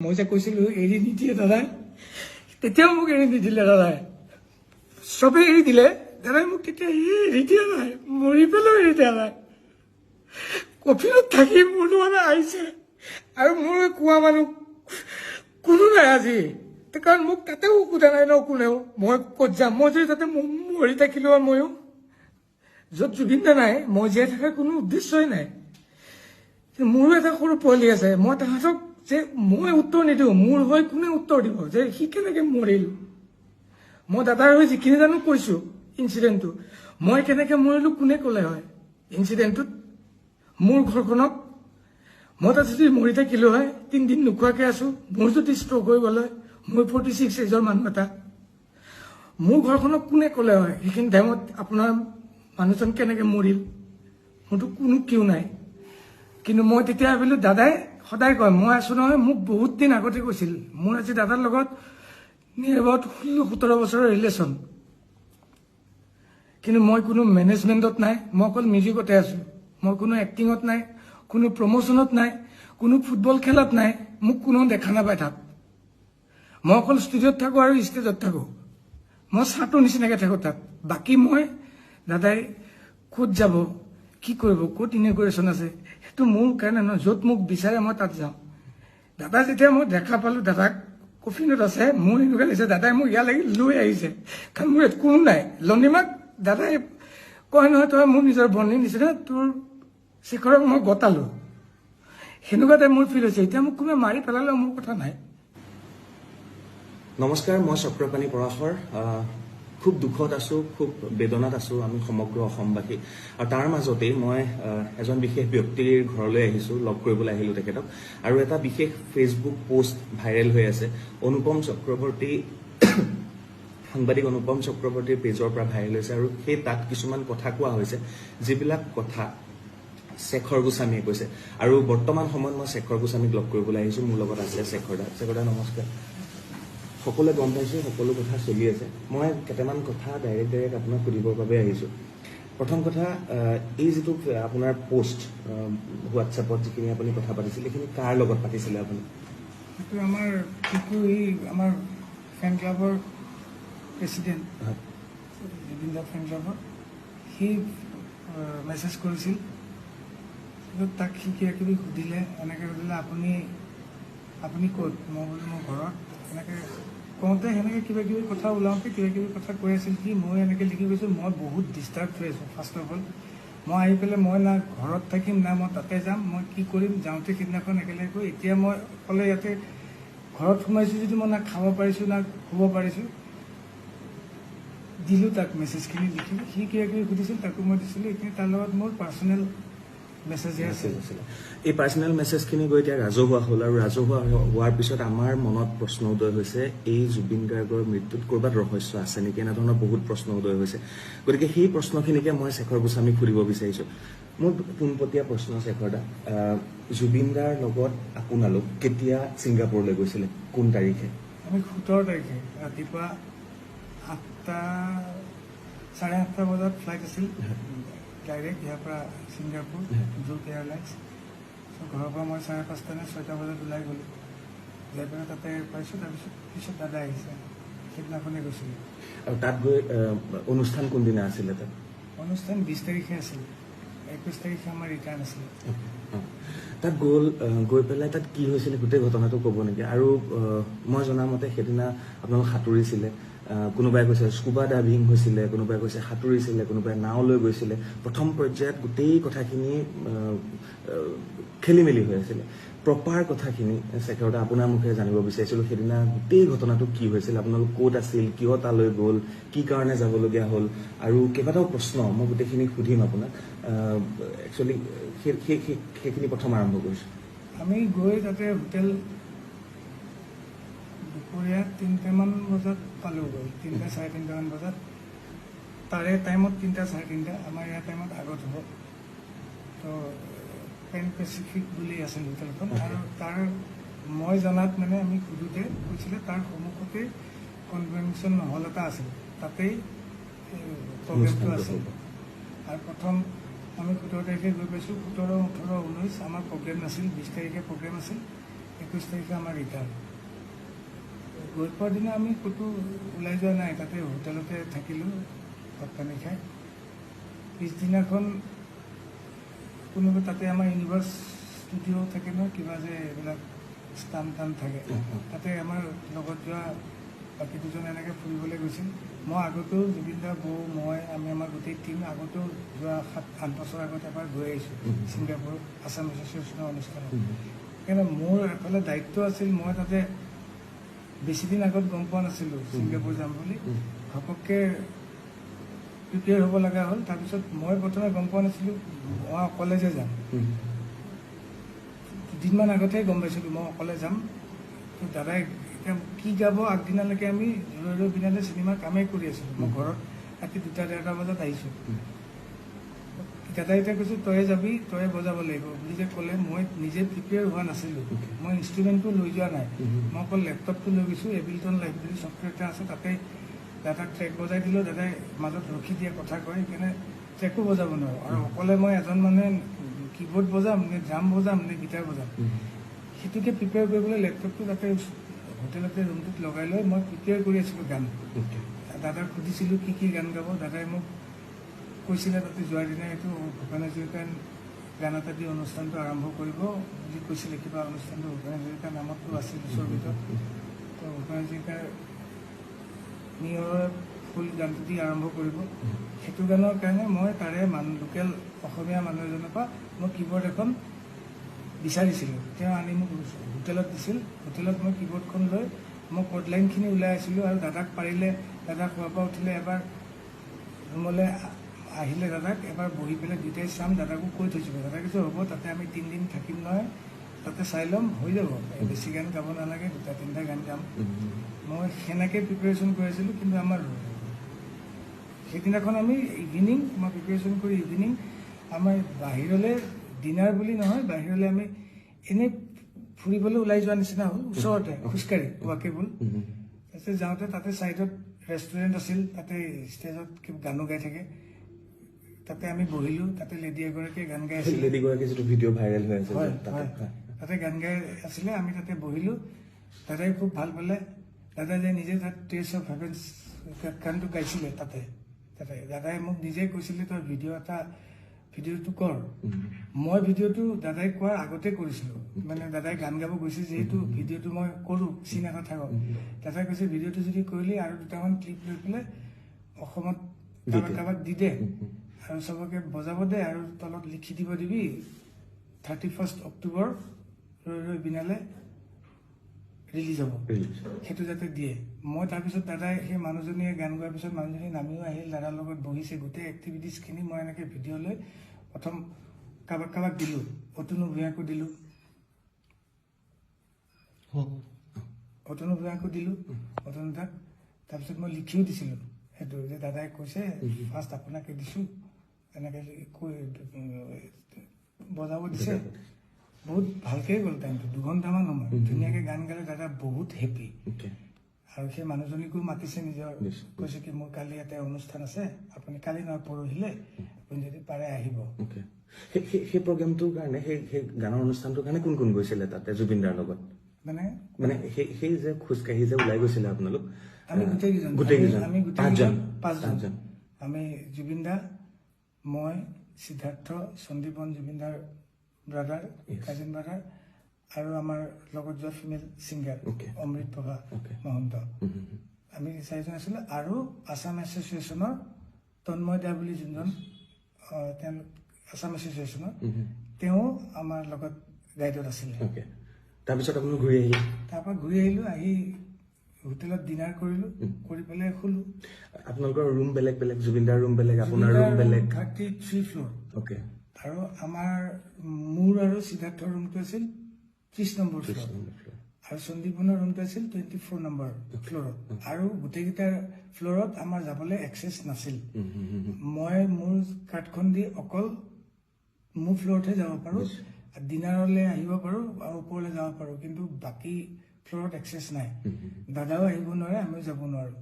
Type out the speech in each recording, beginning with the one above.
মই যে কৈছিলো এৰি নিদিয়ে দাদাই তেতিয়াও মোক এৰি নিদিলে দাদাই চবেই এৰি দিলে। দাদাই মোক তেতিয়া এৰি দিয়া নাই। মৰি পেলাইও এৰি দিয়া নাই। কফিনত থাকি মোৰ মানে আহিছে। আৰু মোৰ কোৱা মানুহ কোনো নাই আজি। কাৰণ মোক তাতেও সোধা নাই ন কোনেও। মই ক'ত যাম? মই যদি তাতে মৰি থাকিলো আৰু ময়ো। য'ত জুবিন দা নাই, মই জীয়াই থকাৰ কোনো উদ্দেশ্যই নাই। মোৰো এটা সৰু পোৱালি আছে। মই তাহাঁতক যে মই উত্তৰ নিদিওঁ, মোৰ হৈ কোনে উত্তৰ দিব? যে সি কেনেকে মৰিল? মই দাদাৰ হৈ যিখিনি জানো কৈছো ইঞ্চিডেণ্টটো মই কেনেকে মৰিলো, কোনে ক'লে হয়? ইঞ্চিডেণ্টটোত মোৰ ঘৰখনক মই তাত যদি মৰি থাকিলো হয়, তিনিদিন নোখোৱাকে আছো, মোৰ যদি ষ্ট্ৰক হৈ গ'ল হয় মই ফৰ্টি ছিক্স এজৰ মানুহ এটা। মোৰ ঘৰখনক কোনে ক'লে হয়? সেইখিনি টাইমত আপোনাৰ মানুহজন কেনেকে মৰিল? মোৰতো কোনো কিয় নাই। কিন্তু মই তেতিয়া ভাবিলো, দাদাই সদায় কয়, মই আছো নহয়, মোক বহুত দিন আগতে কৈছিল, মোৰ আজি দাদাৰ লগত নিয়াৰ ষোল্ল, সোতৰ বছৰৰ ৰিলেশ্যন কিন্তু মই কোনো মেনেজমেণ্টত নাই, মই অকল মিউজিকতে আছো। মই কোনো এক্টিঙত নাই, কোনো প্ৰমোশ্যনত নাই, কোনো ফুটবল খেলত নাই, মোক কোনো দেখা নাপায় তাত। মই অকল ষ্টুডিঅ'ত থাকো আৰু ষ্টেজত থাকো। মই চাহটোৰ নিচিনাকে থাকো তাত। বাকী মই দাদাই ক'ত যাব? কি কৰিব? ক'ত ইনগ্ৰেশ্যন আছে? সেইটো মোৰ কাৰণে নহয়, য'ত মোক বিচাৰে মই তাত যাওঁ। দাদা যেতিয়া মই দেখা পালো, দাদাক কফিনত আছে, মোৰ এনেকুৱা লাগিছে, দাদাই মোক ইয়ালৈকে লৈ আহিছে। কাৰণ মোৰ কোনো নাই। লনিমাক দাদাই কয় নহয়, তই মোৰ নিজৰ বন্ধুৰ নিচিনা তোৰ শেখৰক মই গতালো। সেনেকুৱা টাইপ মোৰ ফিল হৈছে। এতিয়া মোক কোনোবাই মাৰি পেলালেও মোৰ কথা নাই। নমস্কাৰ, মই চক্ৰপাণী পৰাশৰ খুব দুখত আছো, খুব বেদনাত আছো আমি সমগ্ৰ অসমবাসী। আৰু তাৰ মাজতেই মই এজন বিশেষ ব্যক্তিৰ ঘৰলৈ আহিছো, লগ কৰিবলৈ আহিলো তেখেতক। আৰু এটা বিশেষ ফেচবুক পোষ্ট ভাইৰেল হৈ আছে। অনুপম চক্ৰৱৰ্তী, সাংবাদিক অনুপম চক্ৰৱৰ্তীৰ পেজৰ পৰা ভাইৰেল হৈছে আৰু সেই তাত কিছুমান কথা কোৱা হৈছে, যিবিলাক কথা শেখৰ গোস্বামীয়ে কৈছে। আৰু বৰ্তমান সময়ত মই শেখৰ গোস্বামীক লগ কৰিবলৈ আহিছো, মোৰ লগত আছে শেখৰ দা শেখৰ দা নমস্কাৰ। সকলোৱে গম পাইছে সকলো কথা চলি আছে। মই কেইটামান কথা ডাইৰেক্ট ডাইৰেক্ট আপোনাক সুধিবৰ বাবে আহিছোঁ। প্ৰথম কথা এই যিটো আপোনাৰ পোষ্ট হোৱাটছএপত যিখিনি আপুনি কথা পাতিছিল এইখিনি কাৰ লগত পাতিছিলে আপুনি? সেইটো আমাৰ পিকু এই আমাৰ ফেন ক্লাবৰ প্ৰেচিডেণ্ট জুবিন দা ফেন ক্লাবৰ সি মেছেজ কৰিছিল। তাক সি কিবা কিবি সুধিলে এনেকৈ সুধিলে আপুনি আপুনি ক'ত? মই বোলো মোৰ ঘৰত। এনেকৈ কওঁতে সেনেকৈ কিবা কিবি কথা ওলাওঁতে কিবা কিবি কথা কৈ আছিল কি, মই এনেকৈ লিখি গৈছোঁ, মই বহুত ডিষ্টাৰ্ব হৈ আছোঁ ফাৰ্ষ্ট অফ অল মই আহি পেলাই, মই না ঘৰত থাকিম, না মই তাতে যাম, মই কি কৰিম, যাওঁতে সিদিনাখন একেলগে গৈ, এতিয়া মই অকলে ইয়াতে ঘৰত সোমাইছোঁ যদি মই না খাব পাৰিছোঁ, না শুব পাৰিছোঁ, দিলোঁ তাক মেছেজখিনি লিখি, সি কিবা কিবি সুধিছিল, তাকো মই দিছিলোঁ, এইখিনি তাৰ লগত মোৰ পাৰ্চনেল আছিল মেছেজ আছিলে। এই পাৰ্চনেল মেছেজখিনি গৈ এতিয়া ৰাজহুৱা হ'ল আৰু ৰাজহুৱা হোৱাৰ পিছত আমাৰ মনত প্ৰশ্ন উদয় হৈছে এই জুবিন গাৰ্গৰ মৃত্যুত ক'ৰবাত ৰহস্য আছে নেকি? এনেধৰণৰ বহুত প্ৰশ্ন উদয় হৈছে। গতিকে সেই প্ৰশ্নখিনিকে মই শেখৰ গোস্বামীক সুধিব বিচাৰিছোঁ। মোৰ পোনপটীয়া প্ৰশ্ন শেখৰ দা। জুবিন দাৰ লগত আপোনালোক কেতিয়া ছিংগাপুৰলৈ গৈছিলে? কোন তাৰিখে? আমি সোতৰ তাৰিখে ৰাতিপুৱা আঠটা চাৰে আঠটা বজাত ফ্লাইট আছিল। ইয়াৰ পৰা ছিংগাপুৰ জুট এয়াৰলাইন্স। চ' ঘৰৰ পৰা মই চাৰে পাঁচটা নে ছয়টা বজাত ওলাই গ'লোঁ। যাই পেলাই তাতে পাইছোঁ তাৰপিছত পিছত দাদা আহিছে। সেইদিনাখনে গৈছিলোঁ। আৰু তাত গৈ অনুষ্ঠান কোনদিনা আছিলে তাত? অনুষ্ঠান বিছ তাৰিখে আছিল। একৈছ তাৰিখে আমাৰ ৰিটাৰ্ণ আছিলে। তাত গ'ল গৈ পেলাই তাত কি হৈছিলে গোটেই ঘটনাটো ক'ব নেকি? আৰু মই জনামতে সেইদিনা আপোনালোক সাঁতুৰিছিলে। কোনোবাই কৈছে স্কুবা ডাইভিং হৈছিলে কোনোবাই কৈছে সাঁতুৰিছিলে কোনোবাই নাও লৈ গৈছিলে। প্ৰথম পৰ্যায়ত গোটেই কথাখিনি খেলি মেলি হৈ আছিলে। প্ৰপাৰ কথাখিনি শেখৰদা আপোনাৰ মুখে জানিব বিচাৰিছিলোঁ। সেইদিনা গোটেই ঘটনাটো কি হৈছিল আপোনালোক ক'ত আছিল কিয় তালৈ গ'ল কি কাৰণে যাবলগীয়া হ'ল আৰু কেইবাটাও প্ৰশ্ন মই গোটেইখিনি সুধিম আপোনাক। একচুৱেলি সেইখিনি প্ৰথম আৰম্ভ কৰিছোঁ। আমি গৈ তাতে হোটেল দুপৰীয়া তিনিটামান বজাত পালোঁগৈ তিনিটা চাৰে তিনিটামান বজাত। তাৰে টাইমত তিনিটা চাৰে তিনিটা আমাৰ ইয়াৰ টাইমত আগত হ'ব। তো পেন পেচিফিক বুলি আছিল হোটেলখন। আৰু তাৰ মই জনাত মানে আমি সুধোতে কৈছিলে তাৰ সন্মুখতে কনভেনশ্যন হল এটা আছিল তাতেই প্ৰগ্ৰেমটো আছিল আৰু প্ৰথম আমি সোতৰ তাৰিখে গৈ পাইছোঁ। সোতৰ ওঠৰ ঊনৈছ আমাৰ প্ৰগ্ৰেম নাছিল বিছ তাৰিখে প্ৰগ্ৰেম আছিল। একৈছ তাৰিখে আমাৰ ৰিটাৰ্ণ গৈ দিনা আমি ক'তো ওলাই যোৱা নাই তাতে হোটেলতে থাকিলোঁ ভাত পানী খাই। পিছদিনাখন কোনোবা তাতে আমাৰ ইউনিভাৰ্ছ ষ্টুডিঅ' থাকে ন কিবা যে এইবিলাক স্থান টান থাকে তাতে আমাৰ লগত যোৱা বাকী দুজন এনেকৈ ফুৰিবলৈ গৈছিল। মই আগতেও জুবিন দা বৌ মই আমি আমাৰ গোটেই টীম আগতেও যোৱা সাত আঠ বছৰ আগত এবাৰ গৈ আহিছোঁ ছিংগাপুৰ আছাম এছ'চিয়েশ্যনৰ অনুষ্ঠানত। সেইকাৰণে মোৰ এফালে দায়িত্ব আছিল মই তাতে বেছিদিন আগত গম পোৱা নাছিলোঁ ছিংগাপুৰ যাম বুলি। ঘপককৈ প্ৰিপেয়াৰ হ'ব লগা হ'ল। তাৰপিছত মই প্ৰথমে গম পোৱা নাছিলোঁ মই অকলে যে যাম দুদিনমান আগতেহে গম পাইছিলোঁ মই অকলে যাম। দাদাই এতিয়া কি গাব আগদিনালৈকে আমি ৰৈ ৰৈ বিনালে চিনেমাৰ কামেই কৰি আছিলোঁ। মই ঘৰত ৰাতি দুটা ডেৰটা বজাত আহিছোঁ। দাদাই এতিয়া কৈছোঁ তয়ে যাবি তয়ে বজাব লাগিব। বুলি যে ক'লে মই নিজে প্ৰিপেয়াৰ হোৱা নাছিলোঁ। মই ইনষ্ট্ৰুমেণ্টটো লৈ যোৱা নাই। মই অকল লেপটপটো লৈ গৈছোঁ এবিলটন লাইব্ৰেৰী ছফ্টৱেৰ এটা আছে তাতে দাদাক ট্ৰেক বজাই দিলোঁ দাদাই মাজত ৰখি দিয়ে কথা কয় সেইকাৰণে ট্ৰেকো বজাব নোৱাৰোঁ। আৰু অকলে মই এজন মানুহে কীবৰ্ড বজাম নে ড্ৰাম বজাম নে গীটাৰ বজাম। সেইটোকে প্ৰিপেয়াৰ কৰিবলৈ লেপটপটো তাতে হোটেলতে ৰুমটোত লগাই লৈ মই প্ৰিপেয়াৰ কৰি আছিলোঁ গান। দাদাক সুধিছিলোঁ কি কি গান গাব দাদাই মোক কৈছিলে তাতে যোৱাৰ দিনা এইটো ভূপেন হাজৰিকাৰ গান এটা দি অনুষ্ঠানটো আৰম্ভ কৰিব বুলি কৈছিলে, কিবা অনুষ্ঠানটো ভূপেন হাজৰিকাৰ নামতো আছিল ওচৰ ভিতৰত। তো ভূপেন হাজৰিকাৰ নিয়ৰৰ ফুল গানটো দি আৰম্ভ কৰিব। সেইটো গানৰ কাৰণে মই তাৰে মানুহ লোকেল অসমীয়া মানুহ এজনৰ পৰা মই কীবৰ্ড এখন বিচাৰিছিলোঁ। তেওঁ আনি মোক হোটেলত দিছিল। হোটেলত মই কীবৰ্ডখন লৈ মই কডলাইনখিনি ওলাই আছিলোঁ আৰু দাদাক পাৰিলে দাদা খোৱাৰ পৰা উঠিলে এবাৰ ৰুমলৈ আহিলে দাদাক এবাৰ বহি পেলাই দুয়োটাই চাম দাদাকো কৈ থৈছিলোঁ দাদাই কৈছে হ'ব তাতে আমি তিনিদিন থাকিম নহয় তাতে চাই ল'ম হৈ যাব। বেছি গান গাব নালাগে দুটা তিনিটা গান গাম। মই সেনেকৈ প্ৰিপেৰেশ্যন কৰি আছিলোঁ কিন্তু আমাৰ সেইদিনাখন আমি ইভিনিং মই প্ৰিপেৰেশ্যন কৰি ইভিনিং আমাৰ বাহিৰলৈ ডিনাৰ বুলি নহয় বাহিৰলৈ আমি এনেই ফুৰিবলৈ ওলাই যোৱা নিচিনা হ'ল ওচৰতে খোজকাঢ়ি ৱাকেবল তাৰপিছত যাওঁতে তাতে ছাইডত ৰেষ্টুৰেণ্ট আছিল তাতে ষ্টেজত গানো গাই থাকে। তাতে আমি বহিলোঁ তাতে লেডি এগৰাকীয়ে গান গাই আছিল। লেডি গৰাকী যিটো ভিডিঅ' ভাইৰেল হৈ আছে তাতে গান গাই আছিলে আমি তাতে বহিলোঁ। দাদাই খুব ভাল পালে। দাদাই যে নিজে তাত টেষ্ট অফ হেভেন্স গানটো গাইছিলে তাতে। তাতে দাদাই মোক নিজে কৈছিলে তই ভিডিঅ' এটা ভিডিঅ'টো কৰ। মই ভিডিঅ'টো দাদাই কোৱাৰ আগতে কৰিছিলোঁ। মানে দাদাই গান গাব গৈছে যিহেতু ভিডিঅ'টো মই কৰোঁ চিন এটা থাকক দাদাই কৈছে ভিডিঅ'টো যদি কৰিলি আৰু দুটামান ক্লিপ লৈ পেলাই অসমত কাৰোবাক কাৰোবাক দি দে। আৰু চবকে বজাব দে আৰু তলত লিখি দিব দিবি। থাৰ্টি ফাৰ্ষ্ট অক্টোবৰ ৰৈ ৰৈ বিনালে ৰিলিজ হ'ব। সেইটো যাতে দিয়ে। মই তাৰপিছত দাদাই সেই মানুহজনীয়ে গান গোৱাৰ পিছত মানুহজনী নামিও আহিল দাদাৰ লগত বহিছে। গোটেই এক্টিভিটিছখিনি মই এনেকৈ ভিডিঅ' লৈ প্ৰথম কাৰোবাক কাৰোবাক দিলোঁ। অতুনু ভূঞাকো দিলোঁ। অতুনু ভূঞাকো দিলোঁ অতুনু দাক তাৰপিছত মই লিখিও দিছিলোঁ। সেইটো যে দাদাই কৈছে ফাৰ্ষ্ট আপোনাকে দিছোঁ। এনেকৈ বজাব দিছে। বহুত ভালকৈ গ'ল টাইমটো দুঘণ্টামান সময়। ধুনীয়াকৈ গান গালে দাদা বহুত হেপী. আৰু সেই মানুহজনীকো মাতিছে নিজৰ। কৈছে কি মোৰ কালি ইয়াতে অনুষ্ঠান আছে। আপুনি কালি নহয় পৰহিলে আপুনি যদি পাৰে আহিব. সেই- প্ৰগ্ৰেমটোৰ কাৰণে সেই সেই গানৰ অনুষ্ঠানটোৰ কাৰণে কোন কোন গৈছিলে তাতে জুবিন দাৰ লগত? মানে? মানে সেই সেই যে খোজকাঢ়ি যে ওলাই গৈছিলে আপোনালোক আমি গোটেইকেইজন। গোটেইকেইজন। আমি- আমি পাঁচজন। আমি জুবিন দা মই সিদ্ধাৰ্থ সন্দীপন জুবিন দাৰ ব্ৰাদাৰ. কাজিন ব্ৰাদাৰ আৰু আমাৰ লগত যোৱা ফিমেল ছিংগাৰ. অমৃত প্ৰভা. মহন্ত। আমি চাৰিজন আছিলোঁ আৰু আছাম এছ'চিয়েশ্যনৰ তন্ময় দা বুলি যোনজন তেওঁলোক আছাম এছ'চিয়েশ্যনৰ। তেওঁ আমাৰ লগত গাইডত আছিলে. তাৰপিছত আপোনালোক ঘূৰি আহিলে তাৰপৰা ঘূৰি আহিলোঁ আহি হোটেলত ডিনাৰ কৰিলোঁ কৰি পেলাই শুলোঁ। আপোনালোকৰ ৰুম বেলেগ বেলেগ জুবিন দাৰ ৰুম বেলেগ আপোনাৰ ৰুম বেলেগ। থাৰ্টি থ্ৰী ফ্ল'ৰ অ'কে আৰু আমাৰ মোৰ আৰু সিদ্ধাৰ্থৰ ৰুমটো আছিল ত্ৰিছ নম্বৰ ফ্ল'ৰ আৰু সন্দীপনৰ ৰুমটো আছিল টুৱেণ্টি ফ'ৰ নম্বৰ ফ্ল'ৰত আৰু গোটেইকেইটা ফ্ল'ৰত আমাৰ যাবলৈ এক্সেছ নাছিল। মই মোৰ কাৰ্ডখন দি অকল মোৰ ফ্ল'ৰতহে যাব পাৰোঁ। ডিনাৰলৈ আহিব পাৰোঁ আৰু ওপৰলৈ যাব পাৰোঁ। কিন্তু বাকী ফ্ল'ৰত এক্সেছ নাই। দাদাও আহিব নোৱাৰে আমিও যাব নোৱাৰোঁ।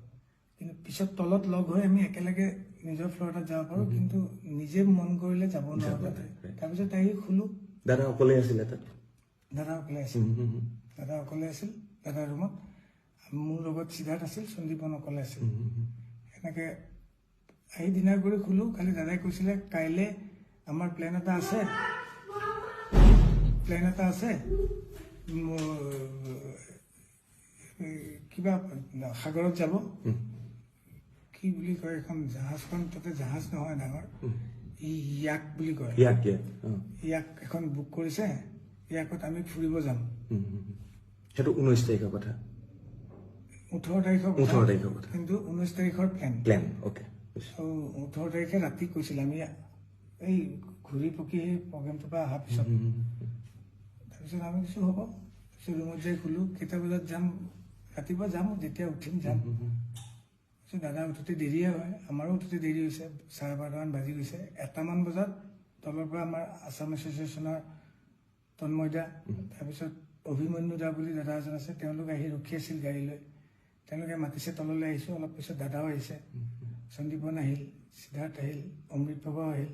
কিন্তু পিছত তলত লগ হৈ আমি একেলগে নিজৰ ফ্ল'ৰত যাব পাৰোঁ কিন্তু নিজে মন কৰিলে যাব নোৱাৰোঁ তাৰপিছত আহি শুলোঁ। দাদা অকলে আছিলে তাত? দাদা অকলে আছে হুম, হুম, হুম। দাদা অকলে আছিল দাদাৰ ৰুমত। মোৰ লগত সিদ্ধাৰ্থ আছিল সন্দীপন অকলে আছিল। এনেকে আহি ডিনাৰ কৰি শুলো খালি দাদাই কৈছিলে কাইলে আমাৰ প্লেন এটা আছে। প্লেন এটা আছে। কিবা সাগৰত যাব। কি বুলি কয় এখন জাহাজখন তাতে জাহাজ নহয় ডাঙৰ। ই ইয়াক বুলি কয়। ইয়াক এখন বুক কৰিছে। ইয়াকত আমি ফুৰিব যাম। সেইটো ঊনৈছ তাৰিখৰ কথা। ওঠৰ তাৰিখৰ। 18 তাৰিখৰ কথা। কিন্তু ঊনৈছ তাৰিখৰ প্লেন প্লেন অ'কে ওঠৰ তাৰিখে ৰাতি কৈছিলে আমি এই ঘূৰি পকি সেই প্ৰগ্ৰেমটোৰ পৰা অহাৰ পিছত। তাৰপিছত আমি কিছু হ'ব। তাৰপিছত ৰুমত যাই শুলো। কেইটা বজাত যাম? ৰাতিপুৱা যাম যেতিয়া উঠিম যাম। দাদা উঠোতে দেৰিয়ে হয়। আমাৰো উঠোতে দেৰি হৈছে চাৰে বাৰটামান বাজি গৈছে। এটামান বজাত তলৰ পৰা আমাৰ আছাম এছ'চিয়েশ্যনৰ তন্ময়দা তাৰপিছত অভিমন্যু দা বুলি দাদা এজন আছে তেওঁলোক আহি ৰখি আছিল গাড়ী লৈ তেওঁলোকে মাতিছে তললৈ আহিছোঁ। অলপ পিছত দাদাও আহিছে। সন্দীপন আহিল সিদ্ধাৰ্থ আহিল অমৃত বাবাও আহিল।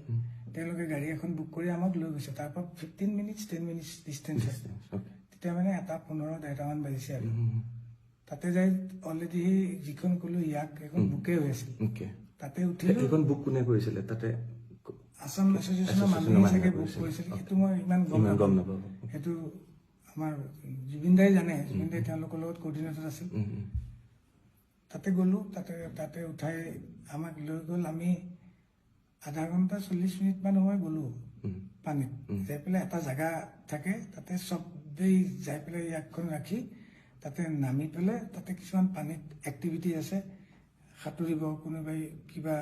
তেওঁলোকে গাড়ী এখন বুক কৰি আমাক লৈ গৈছে। তাৰ পৰা fifteen minutes ten minutes distance আছে তেতিয়া মানে এটা পোন্ধৰ ডেৰটামান বাজিছে আৰু। তাতে যাই অলৰেডি সেই যিখন ক'লো ইয়াক এখন বুকে হৈ আছিল তাতে উঠিলো। এইখন বুক কোনে কৰিছিলে? তাতে এছ'চিয়েশ্যনৰ Association মানুহে চাগে বুক কৰিছিল। সেইটো মই ইমান গম গম নাপাওঁ। সেইটো আমাৰ জুবিন দাই জানে। জুবিন দাই তেওঁলোকৰ লগত কৰ্ডিনেটৰ আছিল। তাতে গ'লো। তাতে তাতে উঠাই আমাক লৈ গ'ল। আমি আধা ঘণ্টা চল্লিছ মিনিটমান সময় গ'লো পানীত। যাই পেলাই এটা জেগা থাকে। তাতে চবেই যাই পেলাই ইয়াকখন ৰাখি তাতে নামি পেলাই তাতে কিছুমান পানীত এক্টিভিটি আছে সাঁতুৰিব কোনোবাই কিবা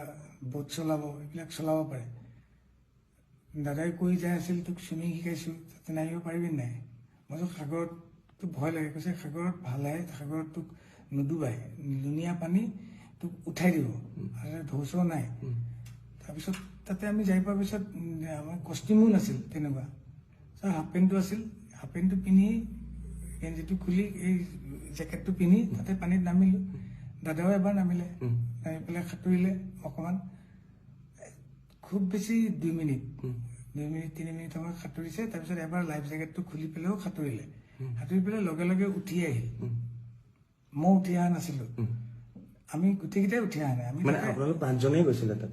ব'ট চলাব এইবিলাক চলাব পাৰে। দাদাই কৈ যাই আছিল তোক চুইমিং শিকাইছোঁ তাতে নামিব পাৰিবি নাই? মই কৈছোঁ সাগৰত তোক ভয় লাগে কৈছে সাগৰত ভালে সাগৰত তোক নুডুবাই লুণীয়া পানী তোক উঠাই দিব আৰু ঢৌ চৌ নাই। তাৰপিছত তাতে আমি যাই পোৱাৰ পিছত আমাৰ কষ্টিউমো নাছিল তেনেকুৱা। হাফ পেণ্টটো আছিল হাফ পেণ্টটো পিন্ধি গেঞ্জিটো খুলি এই জেকেটটো পিন্ধি তাতে পানীত নামিলোঁ। দাদাও এবাৰ নামিলে। নামি পেলাই সাঁতুৰিলে অকণমান। খুব বেছি দুই মিনিট। দুই মিনিট তিনি মিনিট সময় সাঁতুৰিছে। তাৰপিছত এবাৰ লাইফ জেকেটটো খুলি পেলাইও সাঁতুৰিলে। সাঁতুৰি পেলাই লগে লগে উঠি আহিল। মই উঠি অহা নাছিলোঁ। আমি গোটেইকেইটাই উঠি অহা নাই। আমি আপোনালোক পাঁচজনেই গৈছিলে তাত?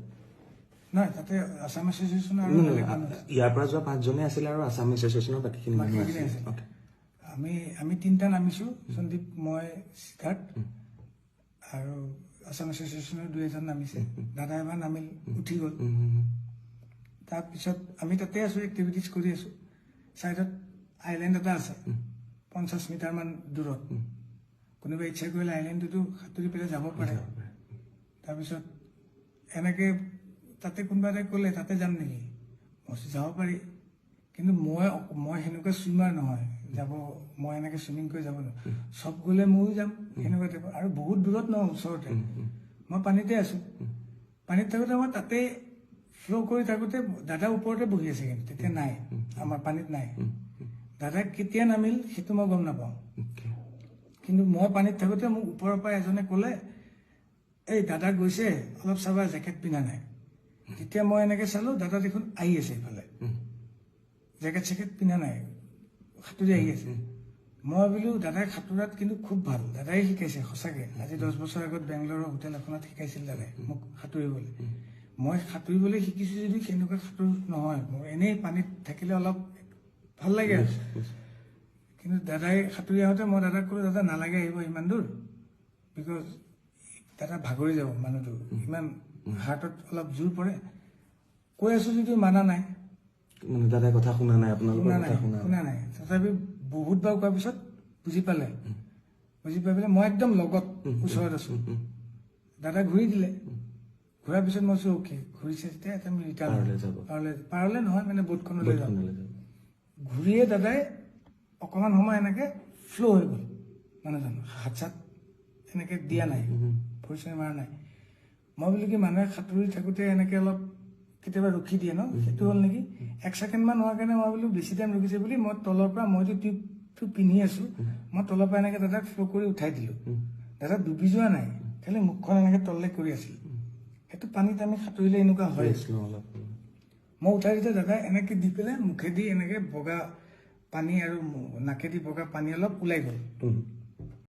নহয় তাতে আছাম এছ'চিয়েশ্যন আৰু। ইয়াৰ পৰা যোৱা পাঁচজনে আছিলে আৰু আছাম এছ'চিয়েশ্যনৰ বাকীখিনি মানুহ আছিল। আমি আমি তিনিটা নামিছো। সন্দীপ মই সিদ্ধাৰ্থ আৰু আছাম এছ'চিয়েশ্যনৰ দুই এজন নামিছে। দাদা এবাৰ নামিল উঠি গ'ল। তাৰপিছত আমি তাতে আছো এক্টিভিটিজ কৰি আছো। ছাইডত আইলেণ্ড এটা আছে। পঞ্চাছ মিটাৰমান দূৰত। কোনোবাই ইচ্ছা কৰিলে আইলেণ্ডটোতো সাঁতুৰি পেলাই যাব পাৰে। তাৰপিছত এনেকে তাতে কোনোবা এটাই ক'লে তাতে যাম নেকি? মই যাব পাৰি। কিন্তু মই মই সেনেকুৱা চুইমাৰ নহয়। যাব মই এনেকে চুইমিং কৰি যাব নোৱাৰো। চব গ'লে ময়ো যাম সেনেকুৱা টাইপৰ আৰু বহুত দূৰত নহয় ওচৰতে। মই পানীতে আছো। পানীত থাকোঁতে মই তাতে ফ্ল' কৰি থাকোঁতে দাদা ওপৰতে বহি আছে কিন্তু তেতিয়া নাই। আমাৰ পানীত নাই। দাদা কেতিয়া নামিল সেইটো মই গম নাপাওঁ। কিন্তু মই পানীত থাকোঁতে মোক ওপৰৰ পৰা এজনে ক'লে এই দাদা গৈছে অলপ চাবা জেকেট পিন্ধা নাই। তেতিয়া মই এনেকে চালো দাদা দেখোন আহি আছে ইফালে। জেকেট চেকেট পিন্ধা নাই। সাঁতুৰি আহি আছে। মই ভাবিলো দাদাই সাঁতোৰাত কিন্তু খুব ভালো। দাদাই শিকাইছে সঁচাকে। আজি দহ বছৰ আগত বেংগলোৰৰ হোটেল এখনত শিকাইছিল দাদাই মোক সাঁতুৰিবলৈ। মই সাঁতুৰিবলৈ শিকিছো যদি সেনেকুৱা সাঁতোৰ নহয়। মোৰ এনেই পানীত থাকিলে অলপ ভালো লাগে আৰু। কিন্তু দাদাই সাঁতুৰি আহোঁতে মই দাদাক ক'লো দাদা নালাগে আহিব ইমান দূৰ। বিকজ দাদা ভাগৰি যাব মানুহটো। ইমান হাৰ্টত অলপ জোৰ পৰে। কৈ আছো যদিও মানা নাই। মানে দাদাই কথা শুনা নাই আপোনালোকৰ কথা শুনা শুনা নাই। তথাপি বহুত বাৰ কোৱাৰ পিছত বুজি পালে। বুজি পাই পেলাই মই একদম লগত ওচৰত আছো। দাদা ঘূৰি দিলে। ঘূৰাৰ পিছত মই কৈছো অ'কে ঘূৰিছে যেতিয়া আমি পাৰলৈ যাব। পাৰলে পাৰলে নহয় মানে বোটখনলৈ যাম। যাব। ঘূৰিয়ে দাদাই অকণমান সময় এনেকে ফ্ল' হৈ গ'ল। মানুহজন হাত চাত এনেকে দিয়া নাই ভৰি চৰি মাৰা নাই। মই বোলো কি মানুহে সাঁতুৰি থাকোঁতে এনেকে অলপ কেতিয়াবা ৰখি দিয়ে ন? সেইটো হ'ল নেকি? এক ছেকেণ্ডমান হোৱাৰ কাৰণে মই বোলো বেছি টাইম ৰখিছে বুলি মই তলৰ পৰা মইতো টিউবটো পিন্ধি আছো মই তলৰ পৰা এনেকে দাদাক ফ্ল' কৰি উঠাই দিলো। দাদা ডুবি যোৱা নাই খালি মুখখন এনেকে তললে কৰি আছিল। সেইটো পানীত আমি সাঁতুৰিলে এনেকুৱা হয়। লওঁ অলপ। মই উঠাই দিওঁতে দাদা এনেকে দি পেলাই মুখেদি এনেকে বগা পানী আৰু নাকেদি বগা পানী অলপ ওলাই গ'ল।